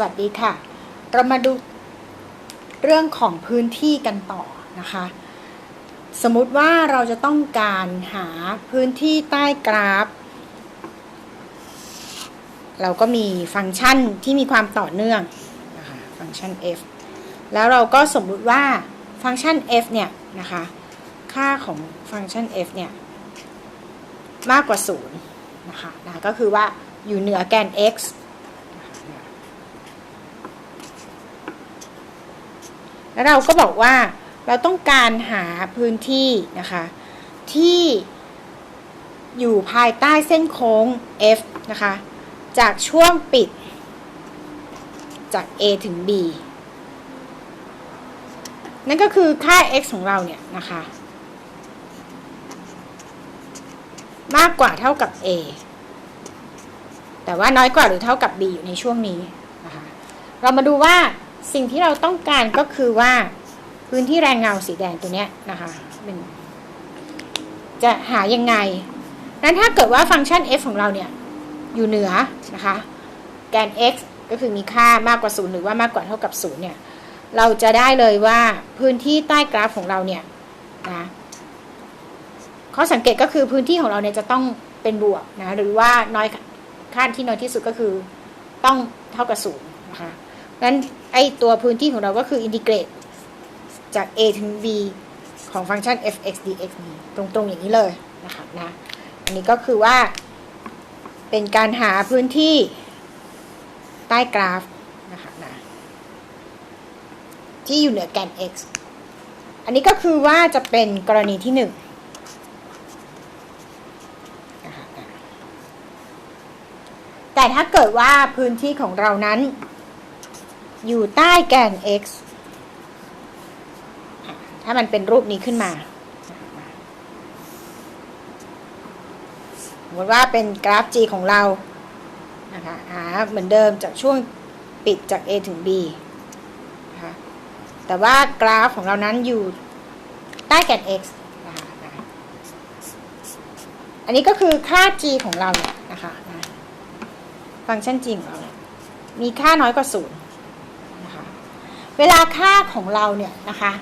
วัสดีค่ะ เรามาดูเรื่องของพื้นที่กันต่อนะคะ สมมุติว่าเราจะต้องการหาพื้นที่ใต้กราฟ เราก็มีฟังก์ชันที่มีความต่อเนื่องนะคะฟังก์ชัน f แล้วเราก็สมมุติว่าฟังก์ชัน f เนี่ยนะคะ ค่าของฟังก์ชัน f เนี่ยมากกว่า0นะคะนะก็คือว่าอยู่เหนือแกน x แล้วเราก็บอกว่าเราต้องการหาพื้นที่นะคะ ที่อยู่ภายใต้เส้นโค้ง f นะคะ จากช่วงปิดจาก a ถึง b นั่นก็คือค่า x ของเราเนี่ยนะคะ มากกว่าเท่ากับ a แต่ว่าน้อยกว่าหรือเท่ากับ b อยู่ในช่วงนี้นะคะ เรามาดูว่า สิ่งที่เราต้องการก็คือว่าพื้นที่แรงเงาสีแดงตัวเนี้ยนะคะเป็นจะหายังไงนั้นถ้าเกิดว่าฟังก์ชัน f ของเราเนี่ยอยู่เหนือนะคะแกน x ก็คือมีค่ามากกว่า 0 หรือว่ามากกว่าเท่ากับ 0 เนี่ย เราจะได้เลยว่าพื้นที่ใต้กราฟของเราเนี่ยนะข้อสังเกตก็คือพื้นที่ของเราเนี่ยจะต้องเป็นบวกนะหรือว่าน้อยค่าที่น้อยที่สุดก็คือต้องเท่ากับ0นะคะนั้น ไอตัวพื้นที่ของเราก็คืออินทิเกรตจาก a ถึง b ของฟังก์ชัน f(x) dx นี้ตรงๆอย่างนี้เลยนะคะนะอันนี้ก็คือว่าเป็นการหาพื้นที่ใต้กราฟนะคะนะที่อยู่เหนือแกน x อันนี้ก็คือว่าจะเป็นกรณีที่หนึ่งแต่ถ้าเกิดว่าพื้นที่ของเรานั้น อยู่ใต้แกน x ถ้ามันเป็นรูปนี้ขึ้นมาสมมติว่าเป็นกราฟ G ของเรา นะคะหาเหมือนเดิมจากช่วงปิดจาก A ถึง B นะคะแต่ว่ากราฟของเรานั้นอยู่ใต้แกน x นะคะอันนี้ก็คือค่า g ของเราเนี่ยนะคะ ฟังก์ชัน g ของเรา มีค่าน้อยกว่า0นะคะ เวลาค่าของเราเนี่ยนะคะ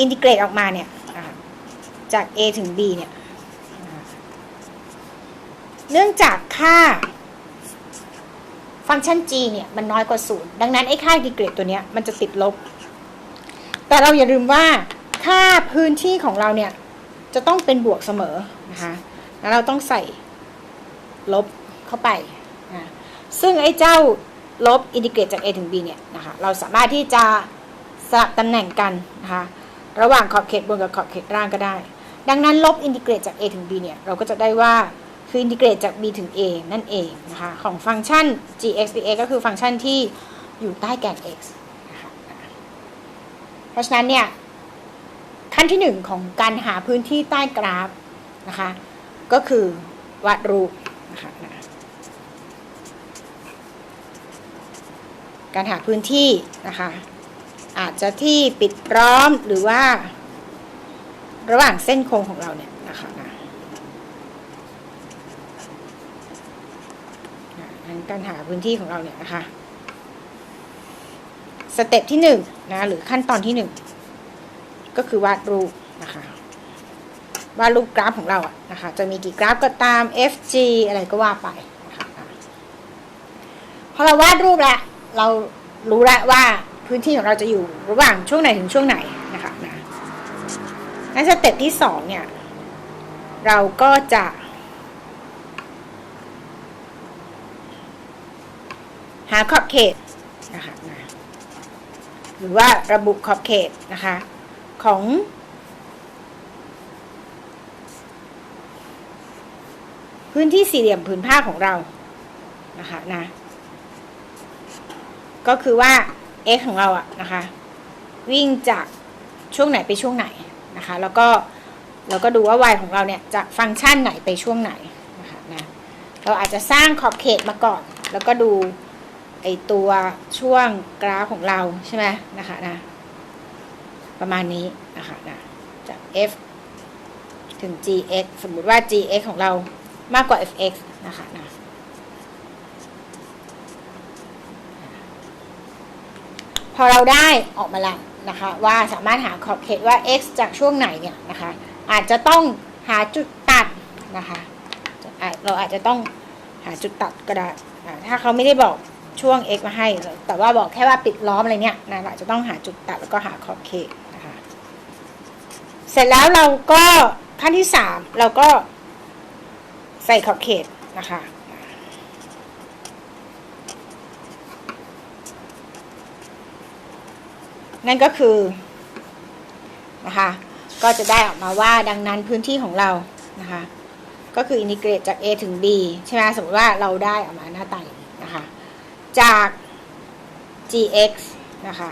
อินทิเกรตออกมาเนี่ยจาก a ถึง b เนี่ยเนื่องจากค่าฟังก์ชัน g เนี่ยมันน้อยกว่าศูนย์ดังนั้นไอ้ค่าอินทิเกรตตัวเนี้ยมันจะติดลบ แต่เราอย่าลืมว่าค่าพื้นที่ของเราเนี่ยจะต้องเป็นบวกเสมอนะคะแล้วเราต้องใส่ลบเข้าไปนะซึ่งไอ้เจ้า ลบอินทิเกรตจาก a ถึง b เนี่ยนะคะเราสามารถที่จะสลับตำแหน่งกันนะคะระหว่างขอบเขตบนกับขอบเขตล่างก็ได้ ดังนั้นลบอินทิเกรตจาก a ถึง b เนี่ยเราก็จะได้ว่าคืออินทิเกรตจาก b ถึง a นั่นเองนะคะของฟังก์ชัน gx dx ก็คือฟังก์ชันที่อยู่ใต้แกน x นะคะเพราะฉะนั้นเนี่ยขั้นที่หนึ่งของการหาพื้นที่ใต้กราฟนะคะก็คือวาดรูปนะคะ การหาพื้นที่นะคะ อาจจะที่ปิดล้อมหรือว่า ระหว่างเส้นโค้งของเราเนี่ยนะคะนะการหาพื้นที่ของเราเนี่ยนะคะสเต็ปที่หนึ่งนะหรือขั้นตอนที่หนึ่งก็คือวาดรูปนะคะวาดรูปกราฟของเราอะนะคะ จะมีกี่กราฟก็ตาม fg อะไรก็ว่าไปนะคะพอเราวาดรูปแล้ว เรารู้แล้วว่าพื้นที่ของเราจะอยู่ระหว่างช่วงไหนถึงช่วงไหนนะคะนะงั้นสเต็ปที่สองเนี่ย เราก็จะหาขอบเขตนะคะนะหรือว่าระบุขอบเขตนะคะ ของพื้นที่สี่เหลี่ยมผืนผ้าของเรานะคะนะ ก็คือว่า x ของเราอะนะคะ วิ่งจากช่วงไหนไปช่วงไหนนะคะ แล้วก็เราก็ดูว่า y ของเราเนี่ยจะฟังก์ชันไหนไปช่วงไหนนะคะนะเราอาจจะสร้างขอบเขตมาก่อน แล้วก็ดูไอตัวช่วงกราฟของเราใช่ไหมนะคะนะประมาณนี้นะคะนะจาก f ถึง gx สมมุติว่า gx ของเรามากกว่า fx นะคะนะ อเราได้ออกมาแล้วนะคะว่าสามารถหาขอบเขตว่า x จากช่วงไหนเนี่ยนะคะอาจจะต้องหาจุดตัดนะคะเราอาจจะต้องหาจุดตัดก็ได้ถ้าเขาไม่ได้บอกช่วง x มาให้ แต่ว่าบอกแค่ว่าปิดล้อมอะไรเนี่ยนะเราจะต้องหาจุดตัดแล้วก็หาขอบเขตนะคะเสร็จแล้วเราก็ขั้นที่สามเราก็ใส่ขอบเขตนะคะ นั่นก็คือนะคะก็จะได้ออกมาว่าดังนั้นพื้นที่ของเรานะคะก็คืออินทิเกรตจาก a ถึง b ใช่ไหมสมมติว่าเราได้ออกมาหน้าตาอย่างนี้นะคะจาก gx นะคะ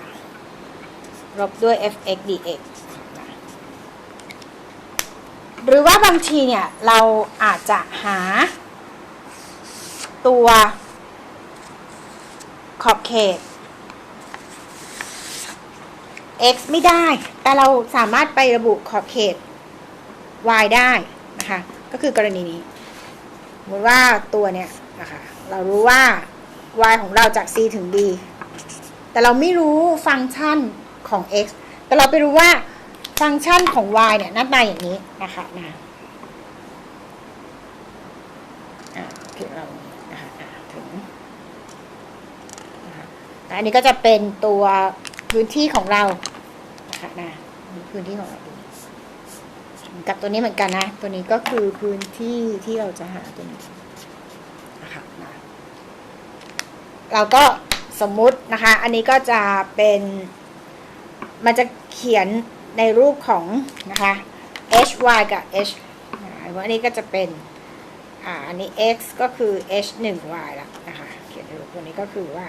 ลบด้วย fx dx หรือว่าบางทีเนี่ย เราอาจจะหาตัวขอบเขต x ไม่ได้ แต่เราสามารถไประบุขอบเขต y ได้นะคะ ก็คือกรณีนี้สมมติว่าตัวเนี้ยนะคะเรารู้ว่า y ของเราจาก c ถึง b แต่เราไม่รู้ฟังก์ชันของ x แต่เราไปรู้ว่าฟังก์ชันของ y เนี่ยหน้าตาอย่างนี้นะคะนะถึงเรานะคะถึงนะคะอันนี้ก็จะเป็นตัวพื้นที่ของเรา คะนะพื้นที่ของเราดูกับตัวนี้เหมือนกันนะ ตัวนี้ก็คือพื้นที่ที่เราจะหาตัวนี้นะคะนะเราก็สมมุตินะคะ อันนี้ก็จะเป็น มันจะเขียนในรูปของนะคะ h y กับ h อันนี้ก็จะเป็น อ่า อันนี้ x ก็คือ h 1 y ล้วนะคะ เขียนในรูปตัวนี้ก็คือว่า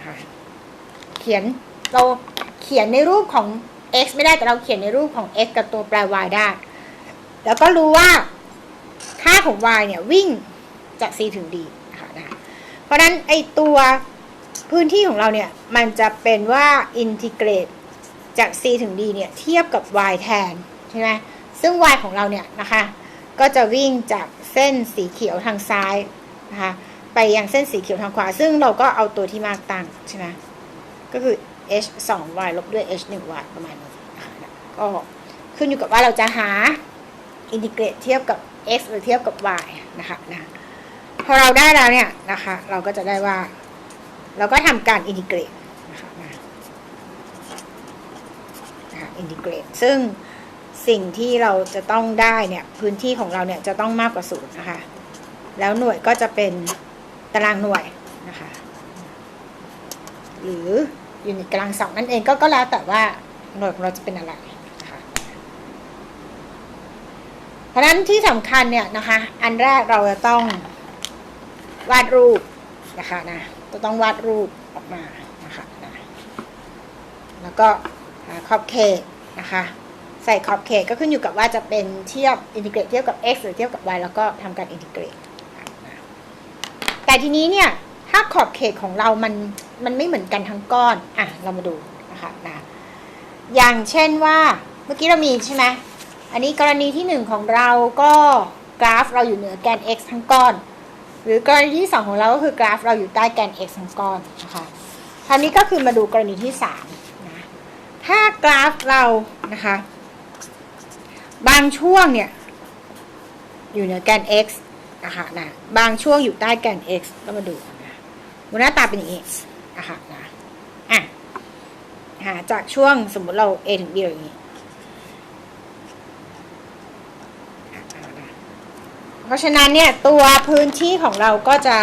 นะคะเขียนเราเขียนในรูปของ x ไม่ได้แต่เราเขียนในรูปของ x กับตัวแปร y ได้ แล้วก็รู้ว่าค่าของ y เนี่ยวิ่งจาก c ถึง d นะคะนะเพราะฉะนั้นไอตัวพื้นที่ของเราเนี่ยมันจะเป็นว่าอินทิเกรตจาก c ถึง d เนี่ยเทียบกับ y แทนใช่ไหมซึ่ง y ของเราเนี่ยนะคะ ก็จะวิ่งจากเส้นสีเขียวทางซ้ายนะคะ ไปยังเส้นสีเขียวทางขวา ซึ่งเราก็เอาตัวที่มากตั้งใช่ไหมก็คือ h 2 y ลบด้วย h 1 y ประมาณนี้ก็ขึ้นอยู่กับว่าเราจะหาอินทิเกรตเทียบกับ x หรือเทียบกับ y นะคะนะพอเราได้แล้วเนี่ยนะคะ เราก็จะได้ว่า เราก็ทำการอินทิเกรตนะคะนะนะคะอินทิเกรตซึ่งสิ่งที่เราจะต้องได้เนี่ย พื้นที่ของเราเนี่ยจะต้องมากกว่าศูนย์นะคะ แล้วหน่วยก็จะเป็น ตารางหน่วยนะคะ หรือยูนิตกำลังสองนั่นเองก็ก็แล้วแต่ว่าหน่วยของเราจะเป็นอะไรนะคะเพราะนั้นที่สำคัญเนี่ยนะคะ อันแรกเราจะต้องวาดรูปนะคะนะจะต้องวาดรูปออกมานะคะนะแล้วก็หาขอบเขตนะคะใส่ขอบเขตก็ขึ้นอยู่กับว่าจะเป็นเทียบอินทิเกรตเทียบกับ x หรือเทียบกับ y แล้วก็ทำการอินทิเกรต แต่ทีนี้เนี่ยถ้าขอบเขตของเรามันมันไม่เหมือนกันทั้งก้อน อะ เรามาดูนะคะนะอย่างเช่นว่าเมื่อกี้เรามีใช่ไหมอันนี้กรณีที่หนึ่งของเราก็กราฟเราอยู่เหนือแกน x ทั้งก้อน หรือกรณีที่สองของเราก็คือกราฟเราอยู่ใต้แกน x ทั้งก้อนนะคะคราวนี้ก็คือมาดูกรณีที่สามนะถ้ากราฟเรานะคะบางช่วงเนี่ยอยู่เหนือแกน x นะคะนะบางช่วงอยู่ใต้แกน x ก็มาดูนะหน้าตาเป็นอย่างนี้นะคะนะอะหาจากช่วงสมมติเรา a ถึง b อย่างนี้ เพราะฉะนั้นเนี่ยตัวพื้นที่ของเราก็จะ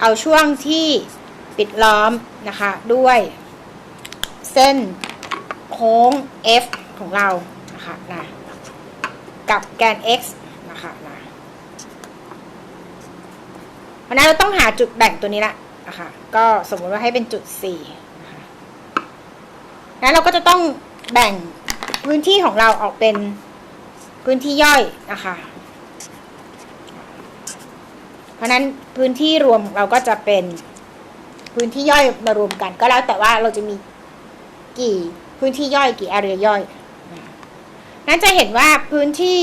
เอาช่วงที่ปิดล้อมนะคะด้วยเส้นโค้ง f ของเรานะคะนะกับแกน x นะคะนะ เพราะนั้นเราต้องหาจุดแบ่งตัวนี้ละนะคะก็สมมติว่าให้เป็นจุด4นะคะนั้นเราก็จะต้องแบ่งพื้นที่ของเราออกเป็นพื้นที่ย่อยนะคะ เพราะนั้นพื้นที่รวมเราก็จะเป็นพื้นที่ย่อยมารวมกัน ก็แล้วแต่ว่าเราจะมีกี่พื้นที่ย่อยกี่ area ย่อยนั้นจะเห็นว่าพื้นที่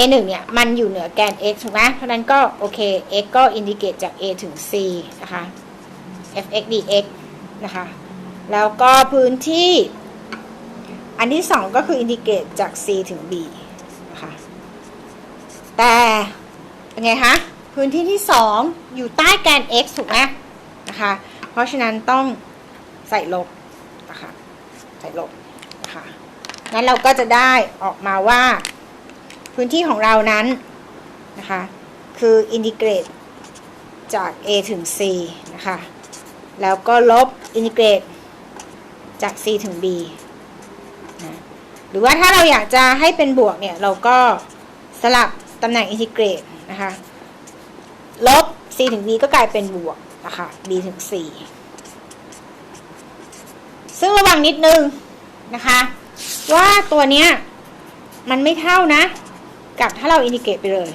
a 1 เนี่ยมันอยู่เหนือแกน x ถูกไหมเพราะนั้นก็โอเค x ก็อินดิเกตจาก a ถึง c นะคะ f(x) dx นะคะ แล้วก็พื้นที่อันที่สองก็คืออินดิเกตจาก c ถึง b นะคะแต่เป็นไงคะพื้นที่ที่สองอยู่ใต้แกน x ถูกไหมนะคะ เพราะฉะนั้นต้องใส่ลบนะคะใส่ลบนะคะงั้นเราก็จะได้ออกมาว่า พื้นที่ของเรานั้นนะคะ คืออินทิเกรตจาก a ถึง c นะคะ แล้วก็ลบอินทิเกรตจาก c ถึง b นะหรือว่าถ้าเราอยากจะให้เป็นบวกเนี่ย เราก็สลับตำแหน่งอินทิเกรตนะคะ ลบ c ถึง b ก็กลายเป็นบวกนะคะ b ถึง c ซึ่งระวังนิดนึงนะคะ ว่าตัวเนี้ยมันไม่เท่านะ กับถ้าเราอินดิเกตไปเลย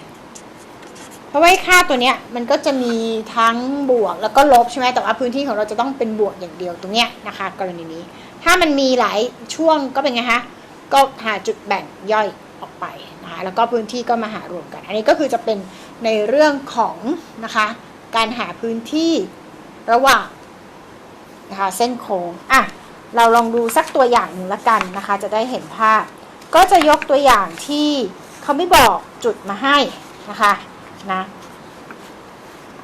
เพราะว่าค่าตัวเนี้ยมันก็จะมีทั้งบวกแล้วก็ลบใช่ไหมแต่ว่าพื้นที่ของเราจะต้องเป็นบวกอย่างเดียวตรงเนี้ยนะคะ กรณีนี้ ถ้ามันมีหลายช่วงก็เป็นไงคะก็หาจุดแบ่งย่อยออกไปนะคะแล้วก็พื้นที่ก็มาหารวมกัน อันนี้ก็คือจะเป็นในเรื่องของนะคะการหาพื้นที่ระหว่างนะคะเส้นโค้งอะเราลองดูสักตัวอย่างหนึ่งละกันนะคะ จะได้เห็นภาพ ก็จะยกตัวอย่างที่ เขาไม่บอกจุดมาให้นะคะนะ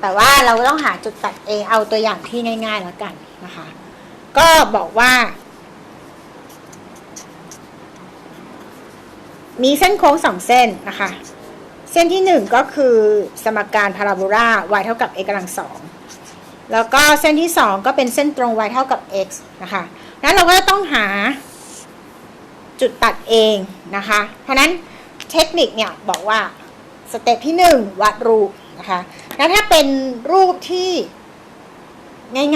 แต่ว่าเราต้องหาจุดตัดเองเอาตัวอย่างที่ง่ายๆแล้วกันนะคะ ก็บอกว่า มีเส้นโค้งสองเส้นนะคะ เส้นที่หนึ่งก็คือสมการพาราโบลา y เท่ากับ x กำลังสองแล้วก็เส้นที่สองก็เป็นเส้นตรง y เท่ากับ x นะคะนั้นเราก็ต้องหาจุดตัดเองนะคะ เพราะนั้น เทคนิคเนี่ยบอกว่าสเต็ปที่หนึ่งวัดรูปนะคะแล้วถ้าเป็นรูปที่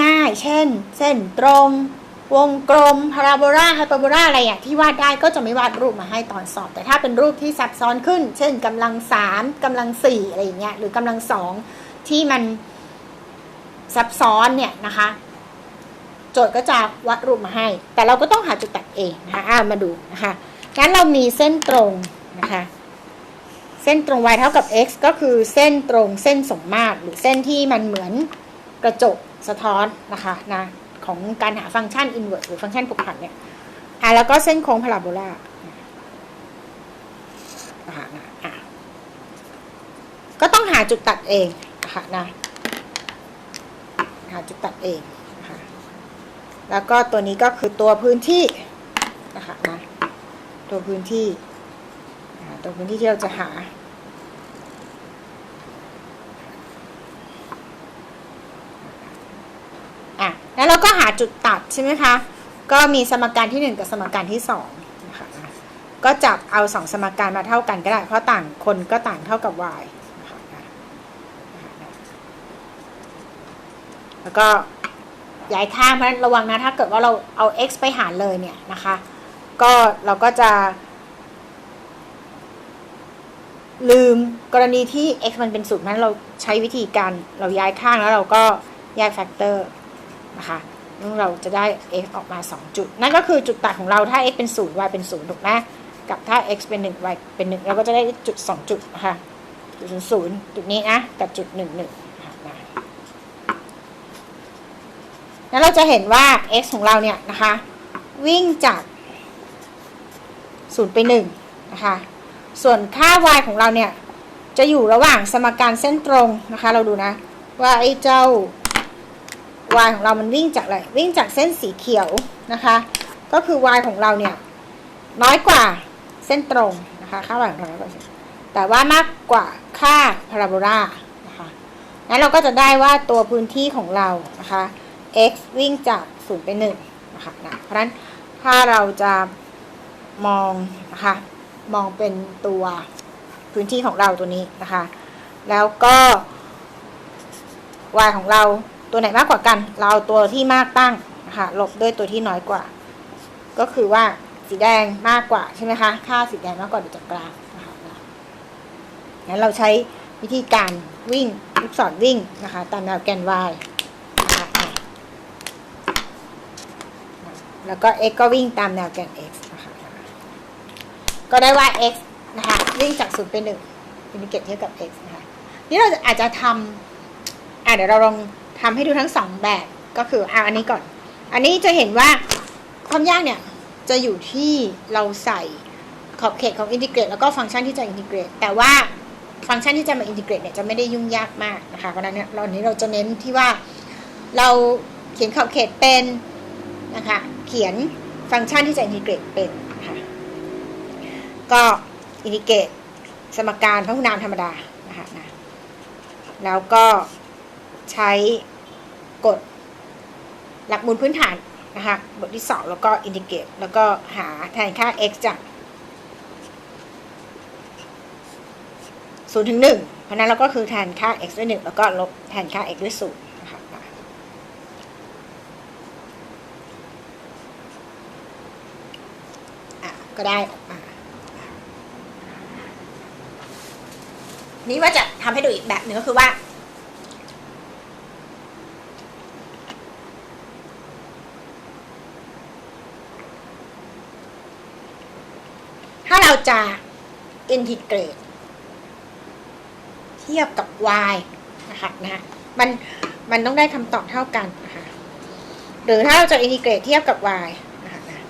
ง่ายๆ เช่น เส้นตรง วงกลมพาราโบลาไฮเปอร์โบลาอะไรอย่างที่วาดได้ก็จะไม่วาดรูปมาให้ตอนสอบ แต่ถ้าเป็นรูปที่ซับซ้อนขึ้น เช่นกำลังสามกำลังสี่อะไรอย่างเงี้ยหรือกำลังสองที่มันซับซ้อนเนี่ยนะคะ โจทย์ก็จะวัดรูปมาให้ แต่เราก็ต้องหาจุดตัดเองนะคะมาดูนะคะงั้นเรามีเส้นตรง นะคะ เส้นตรง y เท่ากับ x ก็คือเส้นตรงเส้นสมมาตรหรือเส้นที่มันเหมือนกระจกสะท้อนนะคะนะของการหาฟังก์ชัน inverse หรือฟังก์ชันผูกพันเนี่ยอะแล้วก็เส้นโค้งพาราโบลาก็ต้องหาจุดตัดเองนะคะนะหาจุดตัดเองนะคะแล้วก็ตัวนี้ก็คือตัวพื้นที่นะคะนะตัวพื้นที่ ตัวพื้นที่ที่เราจะหา อะ แล้วเราก็หาจุดตัดใช่ไหมคะ ก็มีสมการที่ 1 กับสมการที่2นะคะ ก็จับเอา 2 สมการมาเท่ากันก็ได้ เพราะต่างคนก็ต่างเท่ากับ y แล้วก็ย้ายข้างเพราะนั้นระวังนะถ้าเกิดว่าเราเอา x ไปหารเลยเนี่ยนะคะ ก็เราก็จะ ลืมกรณีที่ x มันเป็นศูนย์นั้นเราใช้วิธีการเราย้ายข้างแล้วเราก็แยกแฟกเตอร์นะคะเราจะได้ x ออกมา 2 จุด นั่นก็คือจุดตัดของเราถ้า x เป็น0 y เป็น0ถูกไหมกับถ้า x เป็น 1 y เป็น 1 เราก็จะได้จุด 2 จุดนะคะจุด0 0จุดนี้นะกับจุด1 1นะคะนะแล้วเราจะเห็นว่า x ของเราเนี่ยนะคะ วิ่งจาก 0 ไป1นะคะ ส่วนค่า y ของเราเนี่ย จะอยู่ระหว่างสมการเส้นตรงนะคะ เราดูนะ ว่าไอ้เจ้า y ของเรามันวิ่งจากอะไรวิ่งจากเส้นสีเขียวนะคะ ก็คือ y ของเราเนี่ย น้อยกว่าเส้นตรงนะคะ ค่า y ของเราน้อยกว่าแต่ว่ามากกว่าค่าพาราโบลานะคะงั้นเราก็จะได้ว่าตัวพื้นที่ของเรานะคะ x วิ่งจาก0ไป1นะคะนะเพราะฉะนั้นถ้าเราจะมองนะคะ มองเป็นตัวพื้นที่ของเราตัวนี้นะคะ แล้วก็ y ของเราตัวไหนมากกว่ากัน เราเอาตัวที่มากตั้งนะคะลบด้วยตัวที่น้อยกว่า ก็คือว่าสีแดงมากกว่าใช่ไหมคะ ค่าสีแดงมากกว่าดูจากกราฟนะคะงั้นเราใช้วิธีการวิ่งลูกศรวิ่งนะคะ ตามแนวแกน y แล้วก็ x ก็วิ่งตามแนวแกน x ก็ได้ว่า x นะคะวิ่งจากศูนย์ไปหนึ่งอินทิเกรตเทียบกับ x นะคะนี่เราอาจจะทำอะเดี๋ยวเราลองทำให้ดูทั้งสองแบบก็คืออะอันนี้ก่อน อันนี้จะเห็นว่าความยากเนี่ย จะอยู่ที่เราใส่ขอบเขตของอินทิเกรตแล้วก็ฟังก์ชันที่จะอินทิเกรต แต่ว่าฟังก์ชันที่จะมาอินทิเกรตเนี่ยจะไม่ได้ยุ่งยากมากนะคะเพราะฉะนั้นเนี่ยเราอันนี้เราจะเน้นที่ว่าเราเขียนขอบเขตเป็นนะคะเขียนฟังก์ชันที่จะอินทิเกรตเป็น ก็อินทิเกรตสมการพหุนามธรรมดานะคะนะแล้วก็ใช้กฎหลักมูลพื้นฐานนะคะบทที่ 2 แล้วก็อินทิเกรตแล้วก็หาแทนค่า x จาก0ถึง1เพราะนั้นเราก็คือแทนค่า x ด้วย 1 แล้วก็ลบแทนค่า x ด้วย0นะคะอะก็ได้ออกมา นี่ว่าจะทำให้ดูอีกแบบหนึ่งก็คือว่า ถ้าเราจะอินทิเกรต เทียบกับ y นะคะนะมันมันต้องได้คำตอบเท่ากันนะคะหรือถ้าเราจะอินทิเกรตเทียบกับ y นะคะนะ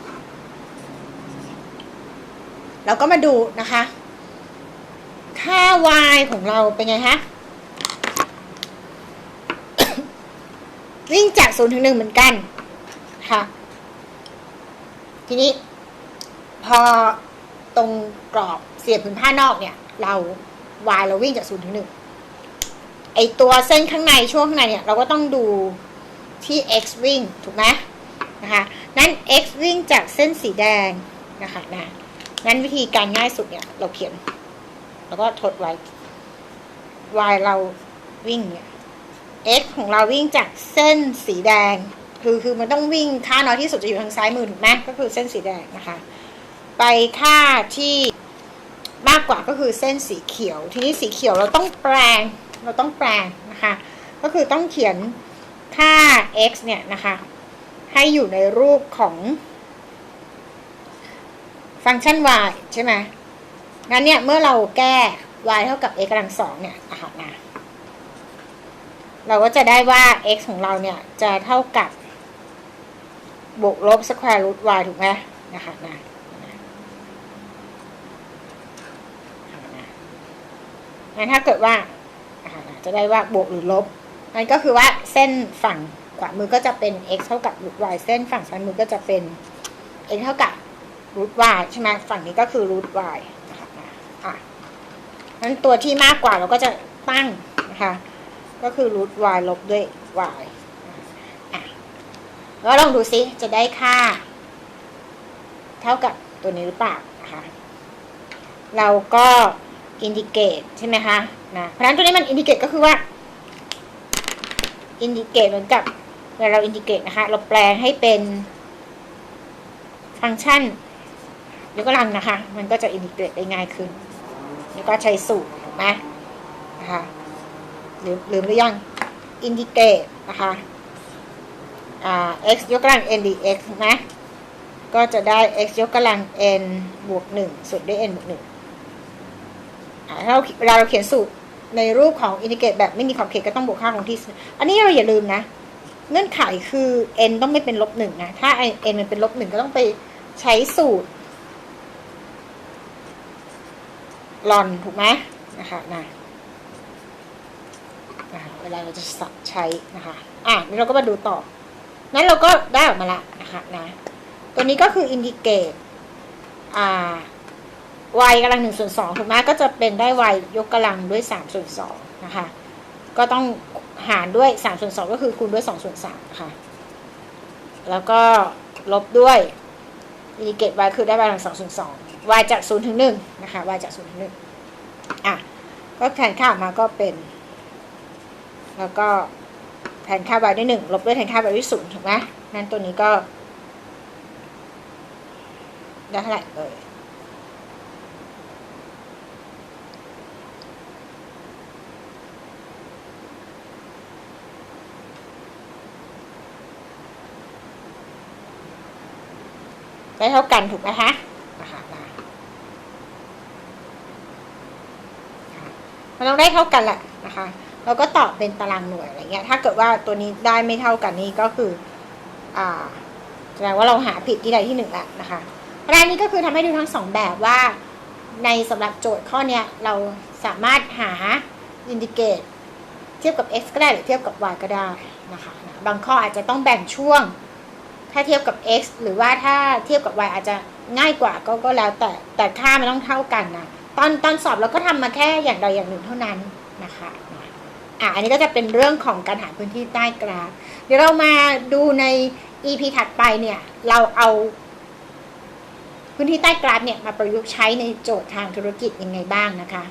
เราก็มาดูนะคะ ค่า y ของเราเป็นไงฮะวิ่งจาก0ถึง1เหมือนกัน ค่ะ ทีนี้ พอตรงกรอบเสียบผืนผ้านอกเนี่ย เรา y เราวิ่งจาก0ถึง1ไอตัวเส้นข้างในช่วงข้างในเนี่ย เราก็ต้องดูที่ x วิ่งถูกไหมนะคะ นั้น x วิ่งจากเส้นสีแดงนะคะนะนั้นวิธีการง่ายสุดเนี่ย เราเขียน แล้วก็ทดไว้ y เราวิ่งเนี่ย x ของเราวิ่งจากเส้นสีแดง คือคือมันต้องวิ่งค่าน้อยที่สุดจะอยู่ทางซ้ายมือถูกไหมก็คือเส้นสีแดงนะคะ ไปค่าที่มากกว่าก็คือเส้นสีเขียว ทีนี้สีเขียวเราต้องแปลง เราต้องแปลงนะคะ ก็คือต้องเขียนค่า x เนี่ยนะคะ ให้อยู่ในรูปของฟังก์ชัน y ใช่ไหม งั้นเนี่ยเมื่อเราแก้ y เท่ากับ x กำลังสองเนี่ยอะค่ะนะเราก็จะได้ว่า x ของเราเนี่ยจะเท่ากับบวกลบ square root y ถูกไหมนะคะนะงั้นถ้าเกิดว่าจะได้ว่าบวกหรือลบนั่นก็คือว่าเส้นฝั่งขวามือก็จะเป็น x เท่ากับ root y เส้นฝั่งซ้ายมือก็จะเป็น x เท่ากับ root y ใช่ไหมฝั่งนี้ก็คือ root y นั้นตัวที่มากกว่าเราก็จะตั้งนะคะก็คือ root y ลบด้วย y อะแล้วลองดูซิจะได้ค่า เท่ากับตัวนี้หรือเปล่านะคะเราก็อินดิเกตใช่ไหมคะนะเพราะฉะนั้นตัวนี้มันอินดิเกตก็คือว่าอินดิเกตเหมือนกับเวลาเราอินดิเกตนะคะ เราแปลงให้เป็นฟังก์ชันยกกำลังนะคะ มันก็จะอินดิเกตได้ง่ายขึ้น แล้วก็ใช้สูตรถูกไหมนะคะลืมลืมหรือยังอินดิเกตนะคะอ่า x ยกกำลัง n dx นะ ก็จะได้ x ยกกำลัง n บวก1ส่วนด้วย n บวก1ถ้าเราเวลาเราเขียนสูตรในรูปของอินทิเกรตแบบไม่มีขอบเขตก็ต้องบวกค่าคงที่ อันนี้เราอย่าลืมนะ เงื่อนไขคือ n ต้องไม่เป็นลบหนึ่งนะ ถ้า n มันเป็นลบหนึ่งก็ต้องไปใช้สูตร ลอนถูกไหมนะคะนะเวลาเราจะใช้นะคะอะนี่เราก็มาดูต่อ นั้นเราก็ได้ออกมาละนะคะนะตัวนี้ก็คืออินดิเกตอ่า y กำลังหนึ่งส่วนสองถูกไหมก็จะเป็นได้ y ยกกำลังด้วยสามส่วนสองนะคะ ก็ต้องหารด้วยสามส่วนสองก็คือคูณด้วยสองส่วนสามค่ะ แล้วก็ลบด้วยอินดิเกต y คือได้ y กำลังสองส่วนสอง y จากศูนย์ถึงหนึ่งนะคะ y จากศูนย์ถึงหนึ่งอะก็แทนค่าออกมาก็เป็น แล้วก็แทนค่า y ด้วยหนึ่งลบด้วยแทนค่า y ด้วยศูนย์ถูกไหมนั้นตัวนี้ก็ได้เท่าไหร่เอ่ยได้เท่ากันถูกไหมคะนะคะ มันต้องได้เท่ากันแหละนะคะแล้วก็ตอบเป็นตารางหน่วยอะไรเงี้ยถ้าเกิดว่าตัวนี้ได้ไม่เท่ากันนี่ก็คืออ่าแสดงว่าเราหาผิดที่ใดที่หนึ่งละนะคะรายนี้ก็คือทำให้ดูทั้งสองแบบว่าในสำหรับโจทย์ข้อเนี้ยเราสามารถหาอินดิเกตเทียบกับ x ก็ได้หรือเทียบกับ y ก็ได้นะคะบางข้ออาจจะต้องแบ่งช่วง ถ้าเทียบกับ x หรือว่าถ้าเทียบกับ y อาจจะง่ายกว่าก็ก็แล้วแต่แต่ค่ามันต้องเท่ากันนะ ตอนตอนสอบเราก็ทำมาแค่อย่างใดอย่างหนึ่งเท่านั้นนะคะอะอันนี้ก็จะเป็นเรื่องของการหาพื้นที่ใต้กราฟเดี๋ยวเรามาดูใน EP ถัดไปเนี่ย เราเอาพื้นที่ใต้กราฟเนี่ยมาประยุกต์ใช้ในโจทย์ทางธุรกิจยังไงบ้างนะคะ